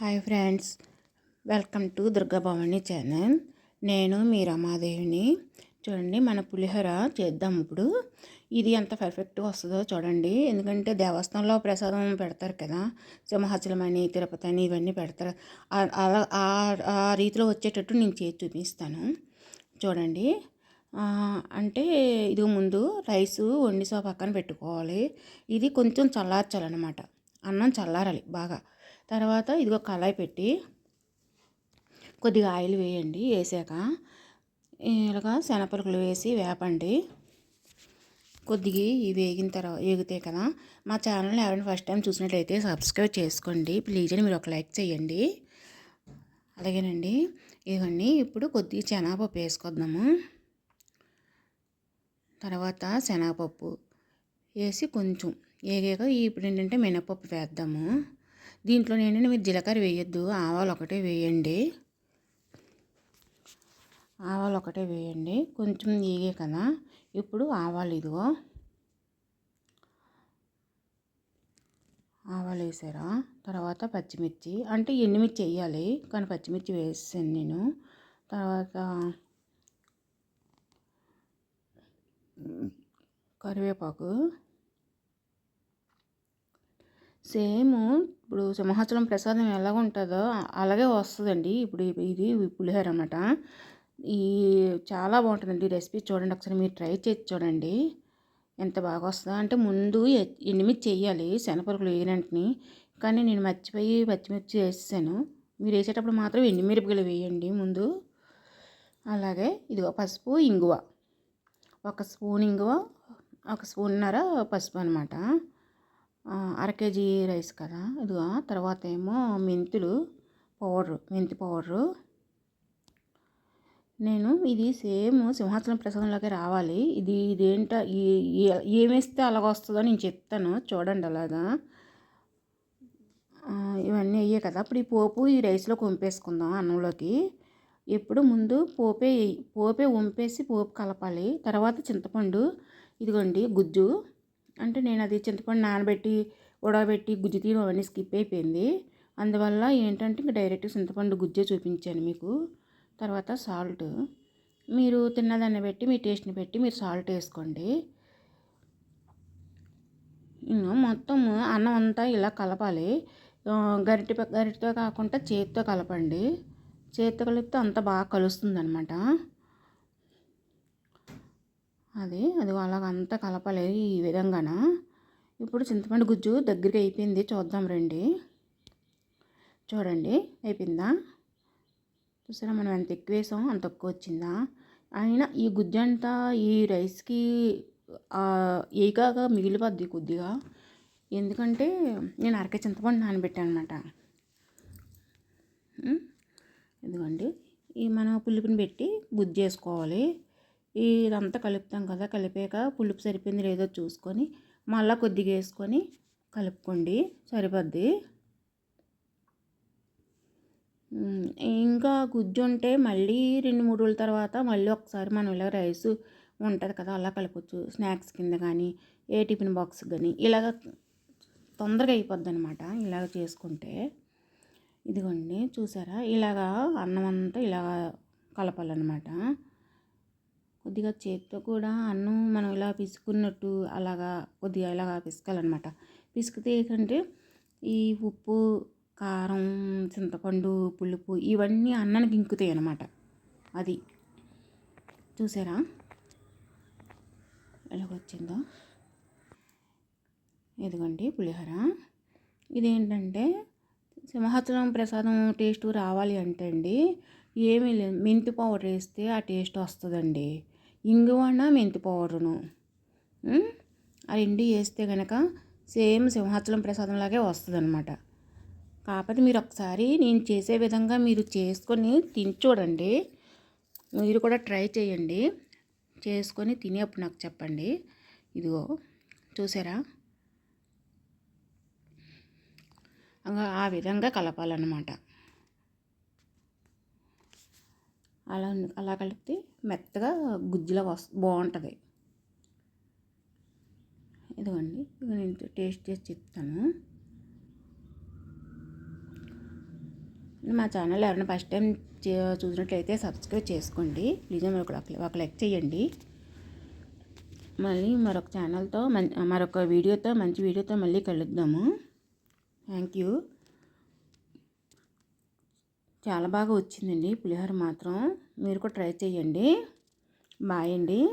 Hi friends welcome to Durgabhavani channel. నేను మీ రమాదేవిని. చూడండి మన పులిహోర చేద్దాం ఇప్పుడు. ఇది ఎంత పర్ఫెక్ట్గా వస్తుందో చూడండి. ఎందుకంటే దేవస్థానంలో ప్రసాదం పెడతారు కదా సింహాచలమని తిరుపతి అని ఇవన్నీ పెడతారు. ఆ- అలా ఆ- ఆ రీతిలో వచ్చేటట్టు నేను చేసి చూపిస్తాను. చూడండి. అంటే ఇది ముందు రైస్ వండి సో పక్కన పెట్టుకోవాలి. ఇది కొంచెం చల్లార్చాలన్నమాట. అన్నం చల్లారాలి బాగా. తర్వాత ఇదిగో కళాయి పెట్టి కొద్దిగా ఆయిల్ వేయండి వేసాక ఇలాగా శనపలుకులు వేసి వేపండి. కొద్దిగా ఇవి వేగిన తర్వాత వేగితే కదా మా ఛానల్ని ఎవరైనా ఫస్ట్ టైం చూసినట్లయితే సబ్స్క్రైబ్ చేసుకోండి. ప్లీజ్ అని మీరు ఒక లైక్ చేయండి. అలాగేనండి. ఇవన్నీ ఇప్పుడు కొద్దిగా శనగపప్పు వేసుకొద్దాము. తర్వాత శనగపప్పు వేసి కొంచెం వేగాక ఇప్పుడు ఏంటంటే మినపప్పు వేద్దాము. దీంట్లో నేను మీరు జీలకర్ర వేయొద్దు. ఆవాలు ఒకటే వేయండి. ఆవాలు ఒకటే వేయండి. కొంచెం వేగే కదా. ఇప్పుడు ఆవాలు ఇదిగో. ఆవాలు వేసారా? తర్వాత పచ్చిమిర్చి. అంటే ఎండుమిర్చి వేయాలి. కానీ పచ్చిమిర్చి వేసాను నేను. తర్వాత కరివేపాకు. సేమ్ ఇప్పుడు సింహాచలం ప్రసాదం ఎలాగ ఉంటుందో అలాగే వస్తుందండి. ఇప్పుడు ఇది పులిహోర అన్నమాట. ఈ చాలా బాగుంటుందండి రెసిపీ చూడండి. ఒకసారి మీరు ట్రై చేసి చూడండి. ఎంత బాగా వస్తుందో. అంటే ముందు ఎ- ఎండుమిర్చి వేయాలి శనపరుకులు వేయనంటిని కానీ నేను మర్చిపోయి పచ్చిమిర్చి వేసాను మీరు వేసేటప్పుడు మాత్రం ఎండుమిరపకాయలు వేయండి ముందు. అలాగే ఇదిగో పసుపు ఇంగువ. ఒక స్పూన్ ఇంగువ ఒక స్పూన్నర పసుపు అనమాట అర కేజీ రైస్ కదా? ఇదిగో తర్వాత ఏమో మెంతులు పౌడరు మెంతి పౌడరు. నేను ఇది సేమ్ సింహాచలం ప్రసాదంలోకి రావాలి. ఇది ఇదేంట ఏమేస్తే అలాగ వస్తుందో నేను చెప్తాను. చూడండి అలాగా. ఇవన్నీ అయ్యే కదా. ఇప్పుడు ఈ పోపు ఈ రైస్లో కొంపేసుకుందాం అన్నంలోకి. ఎప్పుడు ముందు పోపే పోపే వంపేసి పోపు కలపాలి. తర్వాత చింతపండు ఇదిగోండి గుజ్జు. అంటే నేను అది చింతపండు నానబెట్టి ఉడకబెట్టి గుజ్జు తీయడం అవన్నీ స్కిప్ అయిపోయింది. అందువల్ల ఏంటంటే ఇంకా డైరెక్ట్ చింతపండు గుజ్జే చూపించాను మీకు. తర్వాత సాల్ట్. మీరు తిన్నదాన్ని బట్టి మీ టేస్ట్ని పెట్టి మీరు సాల్ట్ వేసుకోండి. మొత్తం అన్నం అంతా ఇలా కలపాలి. ఆ, గరిటె కాకుండా చేతితో కలపండి. చేతితో కలిపితే అంత బాగా కలుస్తుంది అనమాట అది అది అలాగ అంతా ఈ విధంగాన? ఇప్పుడు చింతపండు గుజ్జు దగ్గరికి అయిపోయింది చూద్దాం రండి. చూడండి అయిపోయిందా? చూసారా మనం ఎంత ఎక్కువ వేసాం అంత తక్కువ వచ్చిందా? అయినా ఈ గుజ్జు అంతా ఈ రైస్కి ఏకాగా మిగిలిపోద్ది కొద్దిగా. ఎందుకంటే నేను అరకే చింతపండు నానబెట్టాను అనమాట ఎందుకండి ఈ మనం పులిపిని పెట్టి గుజ్జు చేసుకోవాలి ఇదంతా కలుపుతాం కదా కలిపాక పులుపు సరిపోయింది లేదో చూసుకొని మళ్ళీ కొద్దిగా వేసుకొని కలుపుకోండి. సరిపోద్ది? ఇంకా గుజ్జు ఉంటే మళ్ళీ రెండు మూడు రోజుల తర్వాత మళ్ళీ ఒకసారి మనం ఇలా రైస్ ఉంటుంది కదా అలా కలపచ్చు. స్నాక్స్ కింద కానీ ఏ టిఫిన్ బాక్స్ కానీ ఇలాగ తొందరగా అయిపోద్ది అనమాట ఇలాగ చేసుకుంటే. ఇదిగోండి చూసారా? ఇలాగా అన్నం అంతా ఇలాగ కలపాలన్నమాట. కొద్దిగా చేతితో కూడా అన్నం మనం ఇలా పిసుకున్నట్టు అలాగా కొద్దిగా ఇలాగా పిసకాలన్నమాట. పిసికితే ఏంటంటే ఈ ఉప్పు కారం చింతపండు పులుపు ఇవన్నీ అన్నానికి ఇంకుతాయి అన్నమాట. అది చూసారా? ఎలాగొచ్చిందో ఇదిగోండి పులిహోర. ఇదేంటంటే సింహాచలం ప్రసాదం టేస్ట్ రావాలి అంటే అండి ఏమీ లేదు. మెంతి పౌడర్ వేస్తే ఆ టేస్ట్ వస్తుందండి. ఇంగువన మెంతి పౌడరును? ఆ రెండు వేస్తే కనుక సేమ్ సింహాచలం ప్రసాదంలాగే వస్తుంది అనమాట కాకపోతే మీరు ఒకసారి నేను చేసే విధంగా మీరు చేసుకొని తిని చూడండి. మీరు కూడా ట్రై చేయండి. చేసుకొని తిని అప్పుడు నాకు చెప్పండి. ఇదిగో చూసారా? ఆ విధంగా కలపాలన్నమాట. అలా అలా కలిపితే మెత్తగా గుజ్జులా వస్ బాగుంటుంది ఇదిగోండి ఇక నేను టేస్ట్ చేసి చెప్తాను. మా ఛానల్ ఎవరైనా ఫస్ట్ టైం చూసినట్లయితే సబ్స్క్రైబ్ చేసుకోండి. ప్లీజ్ మరి ఒక లైక్ చేయండి. మళ్ళీ మరొక ఛానల్తో మరొక వీడియోతో మంచి వీడియోతో మళ్ళీ కలుద్దాము. Thank you. చాలా బాగా వచ్చిందండి. పులిహోర మాత్రం మీరు కూడా ట్రై చేయండి. బాయ్ అండి.